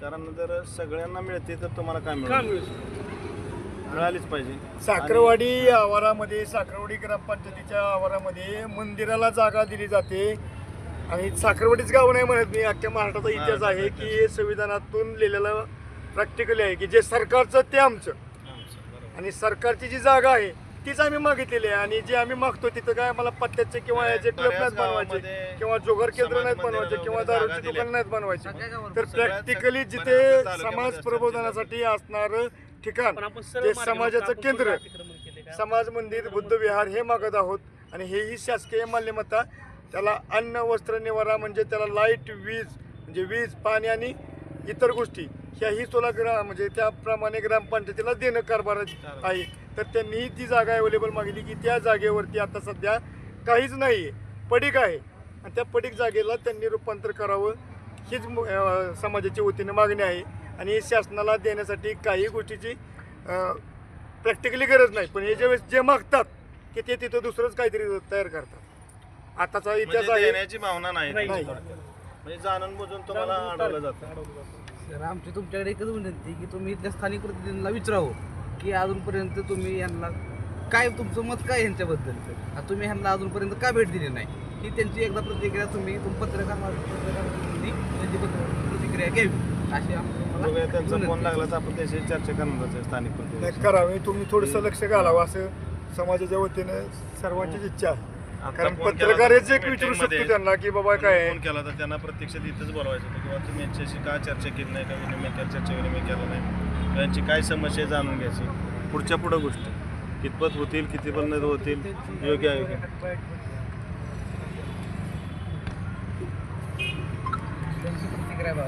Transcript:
कारण जर सगळ्यांना मिळते तर तुम्हाला काय का मिळेल मिळू शकतो? मिळालीच पाहिजे. साखरवाडी आवारामध्ये साखरवाडी ग्रामपंचायतीच्या आवारामध्ये मंदिराला जागा दिली जाते. आणि साखरवाडीच गाव नाही म्हणत मी अख्ख्या महाराष्ट्राचा इतिहास आहे की हे संविधानातून लिहिलेलं प्रॅक्टिकली आहे की जे सरकारचं ते आमचं. आणि सरकारची जी जागा आहे तीच आम्ही मागितलेली आहे आणि जे आम्ही मागतो तिथं काय मला पत्त्याचे किंवा याचे क्लब नाहीत बनवायचे किंवा जोगर केंद्र नाहीत बनवायचे किंवा दारूची दुकान. नाहीत बनवायचे. तर प्रॅक्टिकली जिथे समाज प्रबोधनासाठी असणारं ठिकाण मार्गाने समाजाचं केंद्र? समाज मंदिर बुद्ध विहार हे मागत आहोत आणि हेही शासकीय मान्यता त्याला अन्न वस्त्र निवारा म्हणजे त्याला लाइट वीज म्हणजे वीज पाणी आणि इतर गोष्टी ह्याही सोला ग्रा म्हणजे त्याप्रमाणे ग्रामपंचायतीला देणं कारभार आहे. तर त्यांनी ती जागा अवेलेबल मागितली की त्या जागेवरती आता सध्या काहीच नाही आहे. पडीक आहे. आणि त्या पडीक जागेला त्यांनी रूपांतर करावं हीच समाजाची वतीने मागणी आहे. आणि शासनाला देण्यासाठी काही गोष्टीची प्रॅक्टिकली गरज नाही. पण हे ज्यावेळेस जे मागतात की ते तिथं दुसरंच काहीतरी तयार करतात. आताचा इतिहास म्हणजे आहे. देण्याची भावना नाही. म्हणजे जाणून बुजून तुम्हाला अडवलं जातं. तर आमची तुमच्याकडे एकच विनंती की तुम्ही इथल्या स्थानिक प्रतिनिधींना विचारावं की अजूनपर्यंत तुम्ही यांना काय तुमचं मत काय यांच्याबद्दल? आता तुम्ही ह्यांना अजूनपर्यंत का भेट दिली नाही? ही त्यांची एकदा प्रतिक्रिया तुम्ही तुम पत्रकार त्यांची पत्र- प्रतिक्रिया घ्यावी. अशी आमची बघूया तुम्हाला त्यांचा फोन विनंती. लागला तर आपण त्याशी चर्चा करणारच आहे स्थानिक नाही प्रतिनिधी. करावे. तुम्ही थोडंसं लक्ष घालावं. असं समाजाच्या वतीनं सर्वांचीच इच्छा आहे. कारण फोन केला पत्रकार हेच तर एक विचारू शकतो त्यांना की बाबा काय फोन केला तर त्यांना प्रत्यक्षात इथंच बोलवायचं होतं किंवा तुम्ही यांच्याशी का चर्चा केली नाही का विनिमय चर्चा विनिमय केला नाही? त्यांची काय समस्या जाणून घ्यायची. पुढच्या पुढं गोष्टी. कितपत होतील किती पर्यंत होतील योग्य आहे